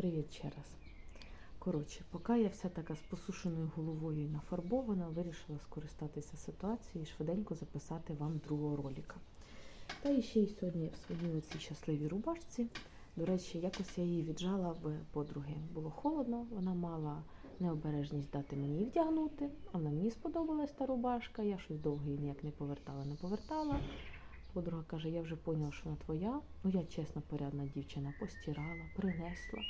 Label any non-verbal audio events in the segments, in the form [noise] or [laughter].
Привіт ще раз. Коротше, поки я вся така з посушеною головою і нафарбована, вирішила скористатися ситуацією і швиденько записати вам другого ролика. Та і ще й сьогодні в своїй оцій щасливій рубашці. До речі, якось я її віджала в подруги. Було холодно, вона мала необережність дати мені її вдягнути, але мені сподобалась та рубашка. Я щось довго її ніяк не повертала, не повертала. Подруга каже, я вже поняла, що вона твоя. Ну, я чесна, порядна дівчина, постирала, принесла.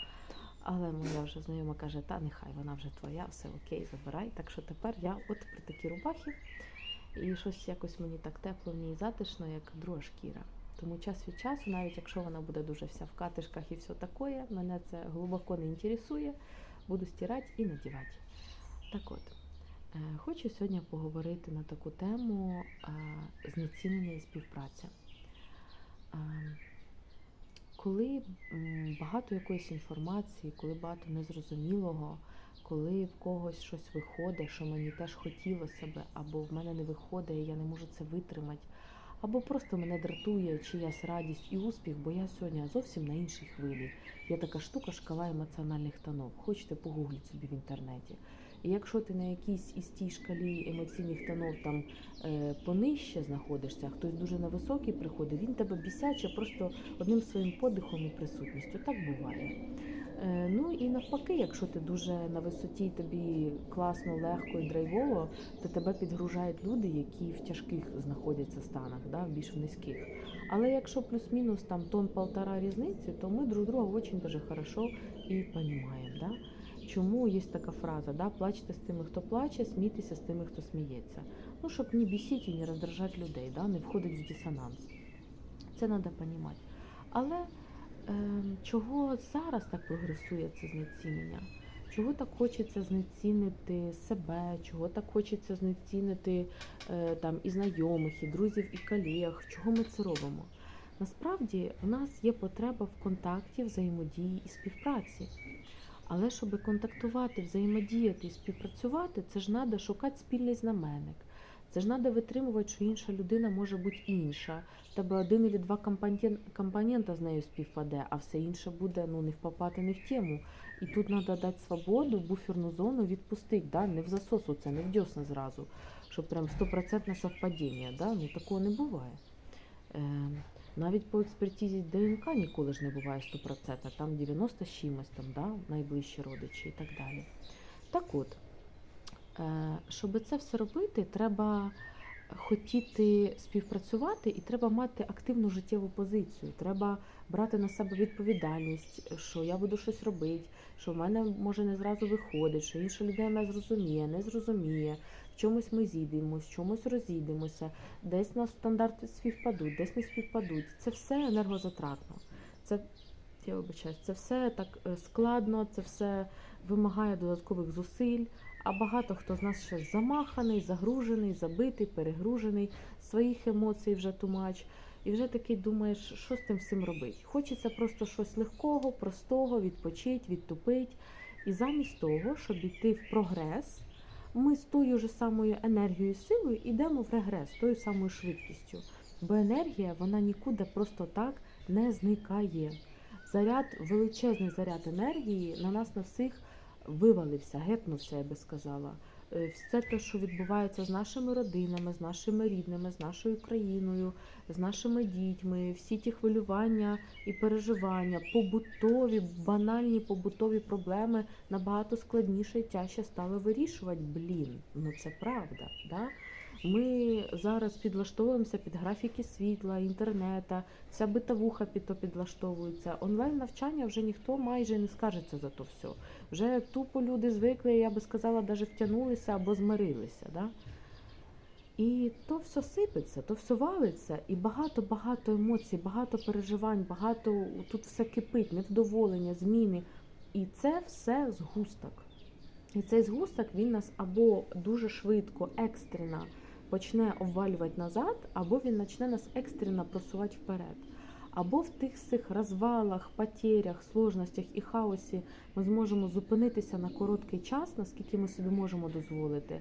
Але моя вже знайома каже, та нехай вона вже твоя, все окей, забирай. Так що тепер я от при такій рубахі. І щось якось мені так тепло ній затишно, як друга шкіра. Тому час від часу, навіть якщо вона буде дуже вся в катишках і все таке, мене це глибоко не інтересує, буду стирати і надівати. Так от, хочу сьогодні поговорити на таку тему е, знецінення і співпраця. Е, Коли багато якоїсь інформації, коли багато незрозумілого, коли в когось щось виходить, що мені теж хотілося би, або в мене не виходить, я не можу це витримати, або просто мене дратує чиясь радість і успіх, бо я сьогодні зовсім на іншій хвилі. Є така штука шкала емоціональних тонов. Хочете погугліть собі в інтернеті. І якщо ти на якійсь із тій шкалі емоційних тонов там е, понижче знаходишся, хтось дуже на високий приходить, він тебе бісяче просто одним своїм подихом і присутністю. Так буває. Е, ну і навпаки, якщо ти дуже на висоті, тобі класно, легко і драйвово, то тебе підгружають люди, які в тяжких знаходяться станах, да, більш в низьких. Але якщо плюс-мінус там тон полтора різниці, то ми друг друга дуже хорошо і розуміємо. Да? Чому є така фраза, да? плачте з тими, хто плаче, смійтеся з тими, хто сміється. Ну, щоб не бісити і не роздражати людей, да? не входить в дисонанс. Це треба розуміти. Але е, чого зараз так прогресує це знецінення? Чого так хочеться знецінити себе, чого так хочеться знецінити е, там, і знайомих, і друзів, і колег, чого ми це робимо? Насправді у нас є потреба в контакті, взаємодії і співпраці. Але щоб контактувати, взаємодіяти і співпрацювати, це ж треба шукати спільний знаменник. Це ж треба витримувати, що інша людина може бути інша. Тебе один або два компонен- компонента з нею співпаде, а все інше буде ну, не впопати не в тему. І тут треба дати свободу, буферну зону відпустити, да? не в засосу це, не в дьосна зразу, щоб прям стопроцентне совпадіння. Да? Ну, такого не буває. Навіть по експертизі ДНК ніколи ж не буває стопроцентно, там 90 з чимось, там, да? найближчі родичі і так далі. Так от, е, щоб це все робити, треба хотіти співпрацювати і треба мати активну життєву позицію. Треба брати на себе відповідальність, що я буду щось робити, що в мене може не зразу виходить, що інша людина мене зрозуміє, не зрозуміє. В чомусь ми зійдемось, в чомусь розійдемося, десь нас стандарти співпадуть, десь не співпадуть. Це все енергозатратно. Це я вибачаюсь, це все так е, складно, це все вимагає додаткових зусиль. А багато хто з нас ще замаханий, загружений, забитий, перегружений, своїх емоцій вже тумач. І вже такий думаєш, що з тим всім робити. Хочеться просто щось легкого, простого, відпочити, відтупити. І замість того, щоб йти в прогрес, ми з тою ж самою енергією силою йдемо в регрес, тою самою швидкістю. Бо енергія вона нікуди просто так не зникає. Заряд, величезний заряд енергії на нас на всіх вивалився, гепнувся, я би сказала. Е, Все те, що відбувається з нашими родинами, з нашими рідними, з нашою країною, з нашими дітьми, всі ті хвилювання і переживання, побутові, банальні побутові проблеми набагато складніше і тяжче стали вирішувати. Блін, ну це правда. Да? Ми зараз підлаштовуємося під графіки світла, інтернета, вся битовуха під то підлаштовується. Онлайн навчання вже ніхто майже не скажеться за то все. Вже тупо люди звикли, я би сказала, навіть втягнулися або змирилися. Да? І то все сипеться, то все валиться, і багато-багато емоцій, багато переживань, багато тут все кипить, невдоволення, зміни. І це все згусток. І цей згусток він нас або дуже швидко, екстрено почне обвалювати назад, або він почне нас екстрено просувати вперед. Або в тих всіх розвалах, потерях, сложностях і хаосі ми зможемо зупинитися на короткий час, наскільки ми собі можемо дозволити, е,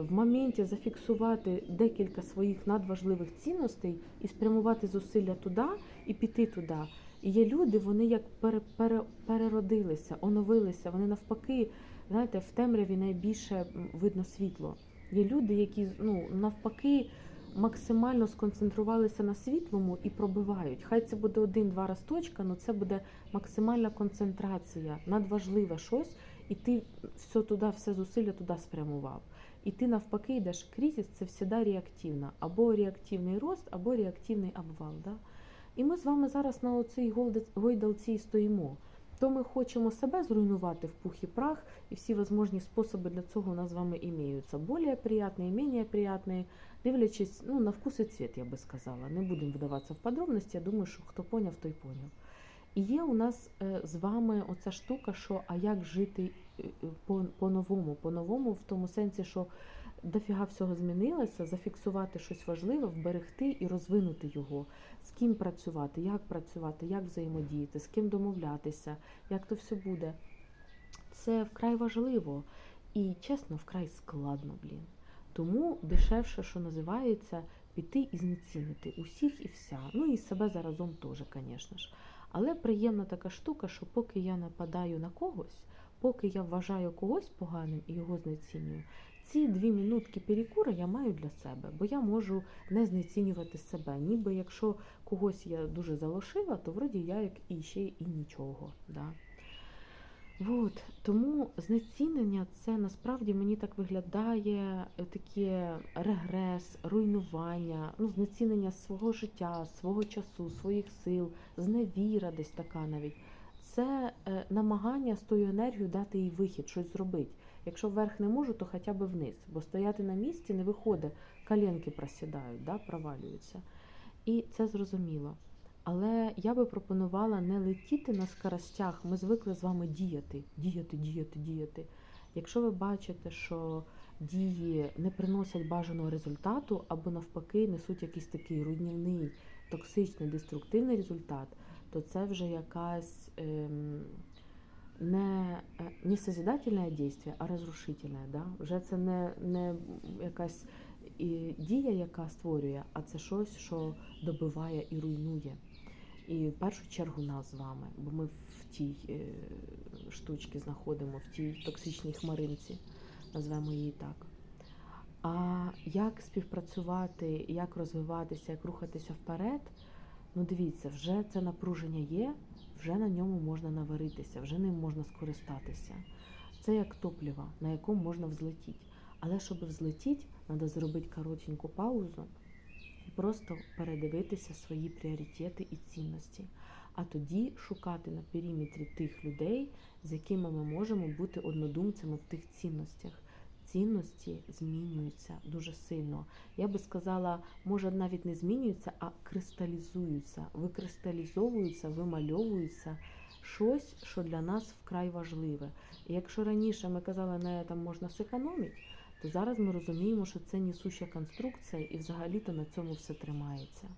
в моменті зафіксувати декілька своїх надважливих цінностей і спрямувати зусилля туди і піти туди. І є люди, вони як пере, пере, переродилися, оновилися. Вони навпаки, знаєте, в темряві найбільше видно світло. Є люди, які ну, навпаки максимально сконцентрувалися на світлому і пробивають. Хай це буде один-два росточка, але це буде максимальна концентрація, надважливе щось, і ти все туди, все зусилля туди спрямував. І ти навпаки йдеш кризис, це завжди реактивна. Або реактивний рост, або реактивний обвал. Да? І ми з вами зараз на оцій гойдалці стоїмо. То ми хочемо себе зруйнувати в пух і прах, і всі возможні способи для цього у нас з вами імеються. Более приятні, менее приятні, дивлячись ну, на вкус і цвіт, я би сказала. Не будемо вдаватися в подробності, я думаю, що хто поняв, той поняв. І є у нас е, з вами оця штука, що а як жити е, по- по-новому, по-новому, в тому сенсі, що дофіга всього змінилося, зафіксувати щось важливе, вберегти і розвинути його. З ким працювати, як працювати, як взаємодіяти, з ким домовлятися, як то все буде. Це вкрай важливо і, чесно, вкрай складно, блін. Тому дешевше, що називається, піти і знецінити усіх і вся. Ну і себе заразом теж, звісно ж. Але приємна така штука, що поки я нападаю на когось, поки я вважаю когось поганим і його знецінюю, ці дві минутки перекура я маю для себе, бо я можу не знецінювати себе. Ніби якщо когось я дуже залишила, то вроді я як і ще і нічого. Да? От, тому знецінення це насправді мені так виглядає е, таке регрес, руйнування, ну, знецінення свого життя, свого часу, своїх сил, зневіра десь така навіть. Це е, намагання з тою енергією дати їй вихід, щось зробити. Якщо вверх не можу, то хоча б вниз, бо стояти на місці не виходить, коленки просідають, да, провалюються. І це зрозуміло. Але я би пропонувала не летіти на скоростях. Ми звикли з вами діяти, діяти, діяти, діяти. Якщо ви бачите, що дії не приносять бажаного результату, або навпаки несуть якийсь такий руйнівний, токсичний, деструктивний результат, то це вже якась ем, не, е, не созидательне дійство, а розрушительне. Да? Вже це не, не якась і дія, яка створює, а це щось, що добиває і руйнує. І в першу чергу нас з вами, бо ми в тій е, штучці знаходимо, в тій токсичній хмаринці, назвемо її так. А як співпрацювати, як розвиватися, як рухатися вперед, ну дивіться, вже це напруження є, вже на ньому можна наваритися, вже ним можна скористатися. Це як топливо, на якому можна взлетіти. Але щоб взлетіти, треба зробити коротеньку паузу і просто передивитися свої пріоритети і цінності. А тоді шукати на периметрі тих людей, з якими ми можемо бути однодумцями в тих цінностях. Цінності змінюються дуже сильно. Я би сказала, може навіть не змінюються, а кристалізуються, викристалізовуються, вимальовуються щось, що для нас вкрай важливе. І якщо раніше ми казали, на цьому можна зекономити, то зараз ми розуміємо, що це несуща конструкція, і взагалі-то на цьому все тримається.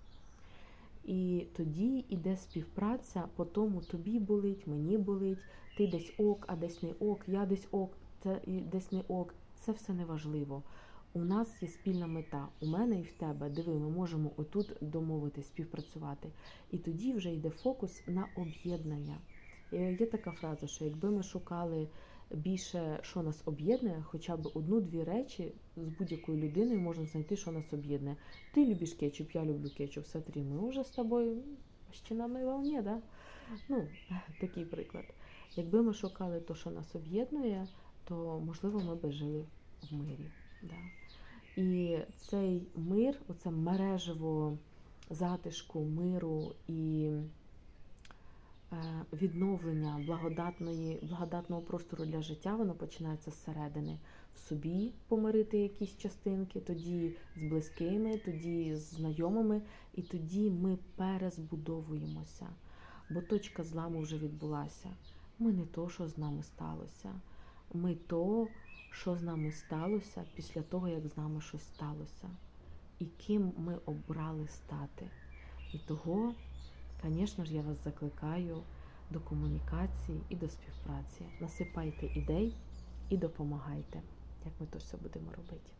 І тоді іде співпраця, по тому тобі болить, мені болить, ти десь ок, а десь не ок, я десь ок, це і десь не ок. Це все не важливо. У нас є спільна мета. У мене і в тебе. Диви, ми можемо отут домовитись, співпрацювати. І тоді вже йде фокус на об'єднання. Е, Є така фраза, що якби ми шукали більше, що нас об'єднує, хоча б одну-дві речі з будь-якою людиною можна знайти, що нас об'єднує. Ти любиш кетчуп, я люблю кетчуп, смотри, ми вже з тобою ще на волні, да? Ну, [laughs] такий приклад. Якби ми шукали те, що нас об'єднує, то можливо ми би жили в мирі. Да? І цей мир, оце мережево затишку, миру і е, відновлення благодатної, благодатного простору для життя, воно починається зсередини. В собі помирити якісь частинки, тоді з близькими, тоді з знайомими, і тоді ми перезбудовуємося. Бо точка зламу вже відбулася. Ми не то, що з нами сталося. Ми то, що з нами сталося після того, як з нами щось сталося. І ким ми обрали стати. І того, звісно ж, я вас закликаю до комунікації і до співпраці. Насипайте ідей і допомагайте, як ми то все будемо робити.